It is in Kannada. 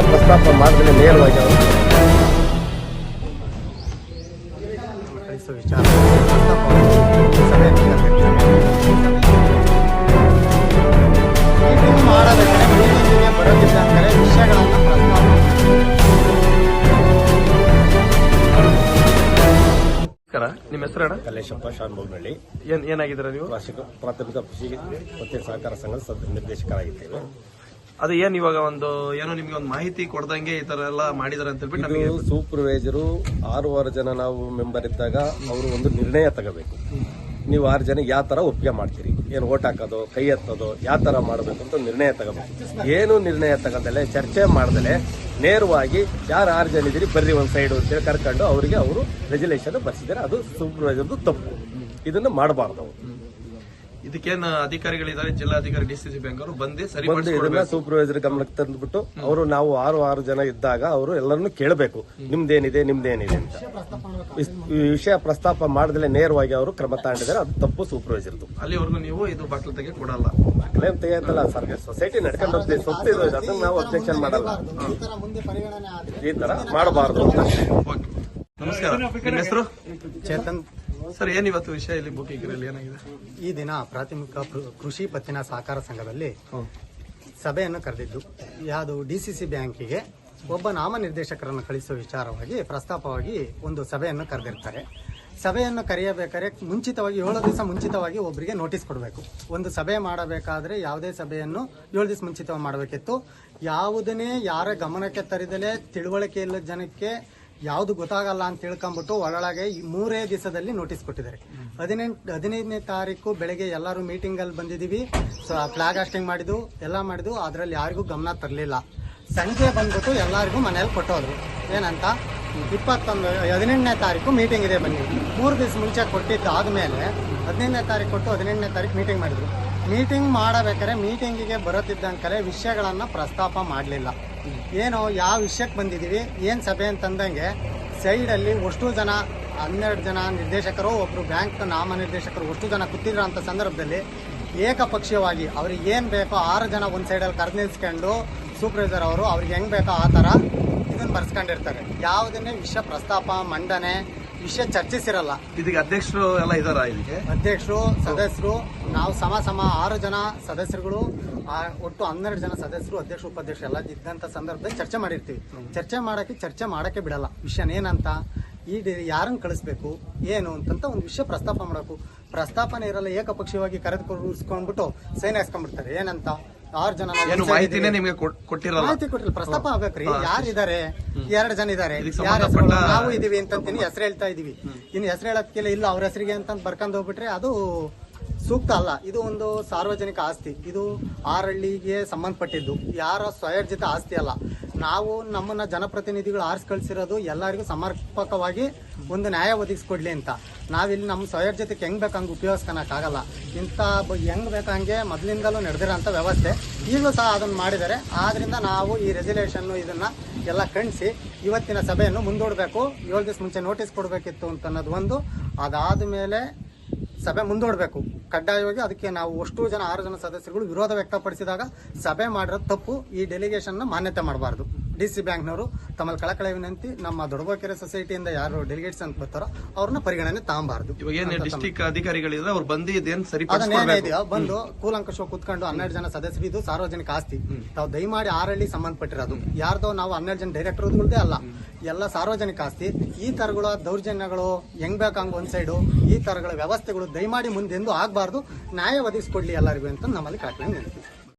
ಪ್ರಸ್ತಾಪ ಮಾಡಿದ್ರೆ ನೇರವಾಗಿ ಅವರು ವಿಚಾರ ವಿಷಯಗಳನ್ನು ನಮಸ್ಕಾರ. ನಿಮ್ಮ ಹೆಸರು ಅಣ್ಣ ಕಲ್ಲೇಶಪ್ಪ ಶಾನ್ಭೋಗ್ನಳ್ಳಿ. ಏನ್ ಏನಾಗಿದ್ದೀರಾ ನೀವು? ವಾರ್ಷಿಕ ಪ್ರಾಥಮಿಕ ಕೃಷಿ ಮತ್ತು ಸಹಕಾರ ಸಂಘದ ಸದ್- ನಿರ್ದೇಶಕರಾಗಿದ್ದೇವೆ. ಅದು ಏನ್ ಇವಾಗ ಒಂದು ಏನೋ ನಿಮ್ಗೆ ಒಂದು ಮಾಹಿತಿ ಕೊಡ್ದಂಗೆ ಈ ತರ ಎಲ್ಲ ಮಾಡಿದಾರೆ ಅಂತ ಹೇಳ್ಬಿಟ್ಟು ನಮಗೆ ಸೂಪರ್ವೈಸರು ಆರೂವರೆ ಜನ ನಾವು ಮೆಂಬರ್ ಇದ್ದಾಗ ಅವರು ಒಂದು ನಿರ್ಣಯ ತಗೋಬೇಕು. ನೀವು ಆರು ಜನ ಯಾವ ತರ ಒಪ್ಪಿಗೆ ಮಾಡ್ತೀರಿ? ಏನು ಓಟ್ ಹಾಕೋದು, ಕೈ ಎತ್ತೋದು, ಯಾವ ತರ ಮಾಡಬೇಕು ಅಂತ ನಿರ್ಣಯ ತಗೋಬೇಕು. ಏನು ನಿರ್ಣಯ ತಗೋದಲ್ಲೇ ಚರ್ಚೆ ಮಾಡ್ದಲೆ ನೇರವಾಗಿ ಯಾರು ಆರು ಜನ ಇದ್ದೀರಿ, ಬರ್ರಿ ಒಂದು ಸೈಡ್ ಅಂತೇಳಿ ಕರ್ಕೊಂಡು ಅವರಿಗೆ ಅವರು ರೆಜುಲೇಷನ್ ಬರ್ಸಿದ್ದಾರೆ. ಅದು ಸೂಪರ್ವೈಸರ್ದು ತಪ್ಪು. ಇದನ್ನು ಮಾಡಬಾರ್ದು. ಇದಕ್ಕೇನು ಅಧಿಕಾರಿಗಳಿದ್ದಾರೆ? ಜಿಲ್ಲಾಧಿಕಾರಿ ಡಿ ಸಿ ಸಿ ಬ್ಯಾಂಕ್ ಅವರು ಬಂದು ಬಂದು ಇದನ್ನ ಸೂಪರ್ವೈಸರ್ ಗಮನಕ್ಕೆ ತಂದ್ಬಿಟ್ಟು ಅವರು ನಾವು ಆರು ಆರು ಜನ ಇದ್ದಾಗ ಅವರು ಎಲ್ಲರನ್ನು ಕೇಳಬೇಕು. ನಿಮ್ದೇನಿದೆ ನಿಮ್ದೇನಿದೆ ಅಂತ. ವಿಷಯ ಪ್ರಸ್ತಾಪ ಮಾಡದಲೆ ನೇರವಾಗಿ ಅವರು ಕ್ರಮ ತಗೊಂಡಿದ್ದಾರೆ ಅದು ತಪ್ಪು ಸೂಪರ್ವೈಸರ್ದು ಅಲ್ಲಿವರೆಗೂ ನೀವು ಇದು ಬಾಟ್ಲು ತೆಗೆ ಕೊಡಲ್ಲ. ಕ್ಲೇಮ್ ತೆಗೆಯಲ್ಲ ಸರ್ ಸೊಸೈಟಿ ನಡ್ಕೊಂಡು ಹೋಗ್ತೀವಿ ಸೊತ್ತು ಇದು ಅದನ್ನ ನಾವು ಅಬ್ಜೆಕ್ಷನ್ ಮಾಡಲ್ಲ. ಈ ಥರ ಮುಂದೆ ಪರಿಗಣನೆ ಆದರೆ ಈ ತರ ಮಾಡಬಾರ್ದು ನಮಸ್ಕಾರ. ನಿಮ್ಮ ಹೆಸರು? ಚೇತನ್. ಸರ್ ಏನ್ ಇವತ್ತು ವಿಷಯ ಇಲ್ಲಿ ಬುಕ್ಕಿಂಗ್ ಏನಾಗಿದೆ? ಈ ದಿನ ಪ್ರಾಥಮಿಕ ಕೃಷಿ ಪತ್ತಿನ ಸಹಕಾರ ಸಂಘದಲ್ಲಿ ಸಭೆಯನ್ನು ಕರೆದಿದ್ದು ಯಾವುದು ಡಿ ಸಿ ಸಿ ಬ್ಯಾಂಕಿಗೆ ಒಬ್ಬ ನಾಮನಿರ್ದೇಶಕರನ್ನು ಕಳಿಸುವ ವಿಚಾರವಾಗಿ ಪ್ರಸ್ತಾಪವಾಗಿ ಒಂದು ಸಭೆಯನ್ನು ಕರೆದಿರ್ತಾರೆ. ಸಭೆಯನ್ನು ಕರೆಯಬೇಕಾದ್ರೆ ಮುಂಚಿತವಾಗಿ ಏಳು ದಿವಸ ಮುಂಚಿತವಾಗಿ ಒಬ್ಬರಿಗೆ ನೋಟಿಸ್ ಕೊಡಬೇಕು. ಒಂದು ಸಭೆ ಮಾಡಬೇಕಾದ್ರೆ ಯಾವುದೇ ಸಭೆಯನ್ನು ಏಳು ದಿವಸ ಮುಂಚಿತವಾಗಿ ಮಾಡಬೇಕಿತ್ತು. ಯಾವುದನ್ನೇ ಯಾರ ಗಮನಕ್ಕೆ ತರಿದಲೇ ತಿಳುವಳಿಕೆ ಇಲ್ಲದ ಜನಕ್ಕೆ ಯಾವುದು ಗೊತ್ತಾಗಲ್ಲ ಅಂತ ತಿಳ್ಕೊಂಬಿಟ್ಟು ಒಳಗೆ ಮೂರೇ ದಿವಸದಲ್ಲಿ ನೋಟಿಸ್ ಕೊಟ್ಟಿದ್ದಾರೆ. ಹದಿನೆಂಟು, ಹದಿನೈದನೇ ತಾರೀಕು ಬೆಳಗ್ಗೆ ಎಲ್ಲರೂ ಮೀಟಿಂಗಲ್ಲಿ ಬಂದಿದ್ದೀವಿ. ಸೊ ಫ್ಲಾಗ್ ಆಸ್ಟಿಂಗ್ ಮಾಡಿದ್ದು, ಎಲ್ಲ ಮಾಡಿದ್ದು, ಅದರಲ್ಲಿ ಯಾರಿಗೂ ಗಮನ ತರಲಿಲ್ಲ. ಸಂಜೆ ಬಂದ್ಬಿಟ್ಟು ಎಲ್ಲರಿಗೂ ಮನೇಲಿ ಕೊಟ್ಟೋದ್ರು. ಏನಂತ? ಇಪ್ಪತ್ತೊಂದು, ಹದಿನೆಂಟನೇ ತಾರೀಕು ಮೀಟಿಂಗ್ ಇದೆ ಬನ್ನಿ. ಮೂರು ದಿವಸ ಮುಂಚೆ ಕೊಟ್ಟಿದ್ದಾದ್ಮೇಲೆ ಹದಿನೈದನೇ ತಾರೀಕು ಕೊಟ್ಟು ಹದಿನೆಂಟನೇ ತಾರೀಕು ಮೀಟಿಂಗ್ ಮಾಡಿದ್ರು. ಮೀಟಿಂಗ್ ಮಾಡಬೇಕಾದ್ರೆ ಮೀಟಿಂಗಿಗೆ ಬರುತ್ತಿದ್ದಂಕರೆ ವಿಷಯಗಳನ್ನು ಪ್ರಸ್ತಾಪ ಮಾಡಲಿಲ್ಲ. ಏನು ಯಾವ ವಿಷಯಕ್ಕೆ ಬಂದಿದ್ದೀವಿ ಏನು ಸಭೆ ಅಂತಂದಂಗೆ ಸೈಡಲ್ಲಿ ಅಷ್ಟು ಜನ ಹನ್ನೆರಡು ಜನ ನಿರ್ದೇಶಕರು ಒಬ್ಬರು ಬ್ಯಾಂಕ್ ನಾಮ ನಿರ್ದೇಶಕರು ಅಷ್ಟು ಜನ ಕೂತಿದ್ರು ಅಂತ ಸಂದರ್ಭದಲ್ಲಿ ಏಕಪಕ್ಷೀಯವಾಗಿ ಅವ್ರಿಗೆ ಏನು ಬೇಕೋ ಆರು ಜನ ಒಂದು ಸೈಡಲ್ಲಿ ಕರೆದು ನಿಲ್ಸ್ಕೊಂಡು ಸೂಪರ್ವೈಸರ್ ಅವರು ಅವ್ರಿಗೆ ಹೆಂಗೆ ಬೇಕೋ ಆ ಥರ ಇದನ್ನು ಬರ್ಸ್ಕೊಂಡಿರ್ತಾರೆ. ಯಾವುದನ್ನೇ ವಿಷಯ ಪ್ರಸ್ತಾಪ ಮಂಡನೆ ವಿಷಯ ಚರ್ಚಿಸಿರಲ್ಲ. ಇದಕ್ಕೆ ಅಧ್ಯಕ್ಷರು ಎಲ್ಲ ಇದಾರ ಇದಕ್ಕೆ ಅಧ್ಯಕ್ಷರು ಸದಸ್ಯರು ನಾವು ಸಮ ಸಮ ಆರು ಜನ ಸದಸ್ಯರುಗಳು ಆ, ಒಟ್ಟು ಹನ್ನೆರಡು ಜನ ಸದಸ್ಯರು ಅಧ್ಯಕ್ಷ ಉಪಾಧ್ಯಕ್ಷ ಎಲ್ಲ ಇದ್ದಂಥ ಸಂದರ್ಭದಲ್ಲಿ ಚರ್ಚೆ ಮಾಡಿರ್ತೀವಿ. ಚರ್ಚೆ ಮಾಡಕ್ಕೆ ಚರ್ಚೆ ಮಾಡಕ್ಕೆ ಬಿಡಲ್ಲ. ವಿಷಯ ಏನಂತ ಈ ಯಾರನ್ನು ಕಳಿಸ್ಬೇಕು ಏನು ಅಂತಂತ ಒಂದು ವಿಷಯ ಪ್ರಸ್ತಾಪ ಮಾಡಬೇಕು. ಪ್ರಸ್ತಾಪನೆ ಇರಲ್ಲ ಏಕಪಕ್ಷೀಯವಾಗಿ ಕರೆದುಕೊಂಡು ಸೈನ್ ಹಾಕ್ಸ್ಕೊಂಡ್ಬಿಡ್ತಾರೆ. ಏನಂತ? ಆರು ಜನ ಮಾಹಿತಿನೇ. ನಿಮ್ಗೆ ಕೊಟ್- ಕೊಟ್ಟಿರಲ್ಲ? ಮಾಹಿತಿ ಕೊಟ್ಟಿಲ್ಲ. ಪ್ರಸ್ತಾಪ ಆಗ್ಬೇಕ್ರಿ. ಯಾರಿದ್ದಾರೆ ಎರಡು ಜನ ಇದ್ದಾರೆ ಯಾರ ನಾವು ಇದೀವಿ ಅಂತಂತೀನಿ ಹೆಸರು ಹೇಳ್ತಾ ಇದೀವಿ. ಇನ್ನು ಹೆಸರು ಹೇಳೋದಕ್ಕೆಲ್ಲ ಇಲ್ಲ ಅವ್ರ ಹೆಸರಿಗೆ ಅಂತ ಬರ್ಕೊಂಡು ಹೋಗ್ಬಿಟ್ರೆ ಅದು ಸೂಕ್ತ ಅಲ್ಲ. ಇದು ಒಂದು ಸಾರ್ವಜನಿಕ ಆಸ್ತಿ. ಇದು ಆರಳ್ಳಿಗೆ ಸಂಬಂಧಪಟ್ಟಿದ್ದು. ಯಾರ ಸ್ವಯರ್ಜಿತ ಆಸ್ತಿ ಅಲ್ಲ. ನಾವು ನಮ್ಮನ್ನ ಜನಪ್ರತಿನಿಧಿಗಳು ಆರಿಸಿ ಕಳಿಸಿರೋದು ಎಲ್ಲರಿಗೂ ಸಮರ್ಪಕವಾಗಿ ಒಂದು ನ್ಯಾಯ ಒದಗಿಸ್ಕೊಡ್ಲಿ ಅಂತ. ನಾವಿಲ್ಲಿ ನಮ್ಮ ಸ್ವಯರ್ಜಿತಕ್ಕೆ ಹೆಂಗ್ ಬೇಕಂಗೆ ಉಪಯೋಗಿಸ್ಕೊಳಕ್ಕಾಗಲ್ಲ. ಇಂಥ ಹೆಂಗ್ ಬೇಕಂಗೆ ಮೊದಲಿಂದಲೂ ನಡೆದಿರೋಂಥ ವ್ಯವಸ್ಥೆ ಈಗಲೂ ಸಹ ಅದನ್ನು ಮಾಡಿದ್ದಾರೆ. ಆದ್ರಿಂದ ನಾವು ಈ ರೆಸಲ್ಯೂಷನ್ ಇದನ್ನ ಎಲ್ಲ ಖಂಡಿಸಿ ಇವತ್ತಿನ ಸಭೆಯನ್ನು ಮುಂದೂಡಬೇಕು. ಏಳು ದಿವಸ ಮುಂಚೆ ನೋಟಿಸ್ ಕೊಡಬೇಕಿತ್ತು ಅಂತ ಅನ್ನೋದು ಒಂದು. ಅದಾದ ಮೇಲೆ ಸಭೆ ಮುಂದೂಡಬೇಕು. ಕಡ್ಡಾಯವಾಗಿ ಅದಕ್ಕೆ ನಾವು ಅಷ್ಟು ಜನ, ಆರು ಜನ ಸದಸ್ಯರುಗಳು ವಿರೋಧ ವ್ಯಕ್ತಪಡಿಸಿದಾಗ ಸಭೆ ಮಾಡಿರೋದು ತಪ್ಪು ಈ ಡೆಲಿಗೇಷನ್ನ ಮಾನ್ಯತೆ ಮಾಡಬಾರ್ದು. ಡಿ ಸಿ ಬ್ಯಾಂಕ್ನವರು ತಮ್ಮಲ್ಲಿ ಕಳಕಳ ವಿನಂತಿ ನಮ್ಮ ದೊಡ್ಡಬಕೆರೆ ಸೊಸೈಟಿಯಿಂದ ಯಾರು ಡೆಲಿಗೇಟ್ಸ್ ಅಂತ ಬರ್ತಾರೋ ಅವ್ರನ್ನ ಪರಿಗಣನೆ ಏನ್ ಡಿಸ್ಟಿಕ್ ಅಧಿಕಾರಿಗಳಿದ್ರೆ ಅವ್ರು ಬಂದು ಇದೇನ್ ಇದೆಯೋ ಬಂದು ಕೂಲಂಕಷ ಕುತ್ಕೊಂಡು ಹನ್ನೆರಡು ಜನ ಸದಸ್ಯರು ಇದು ಸಾರ್ವಜನಿಕ ಆಸ್ತಿ. ತಾವು ದಯಮಾಡಿ ಆರಳ್ಳಿ ಸಂಬಂಧಪಟ್ಟಿರೋದು. ಯಾರ್ದೋ ನಾವು ಹನ್ನೆರಡು ಜನ ಡೈರೆಕ್ಟರ್ಗಳದೇ ಅಲ್ಲ. ಎಲ್ಲ ಸಾರ್ವಜನಿಕ ಆಸ್ತಿ. ಈ ತರಗಳ ದೌರ್ಜನ್ಯಗಳು ಹೆಂಗ್ ಬೇಕಂಗ್ ಒಂದ್ ಸೈಡು ಈ ತರಗಳ ವ್ಯವಸ್ಥೆಗಳು ದಯಮಾಡಿ ಮುಂದೆಂದು ಆಗಬಾರ್ದು. ನ್ಯಾಯ ಒದಗಿಸ್ಕೊಡ್ಲಿ ಎಲ್ಲರಿಗೂ ಅಂತ ನಮ್ಮಲ್ಲಿ ಕಾಟ್ಲಂಗ್ ನಿಲ್ತೀವಿ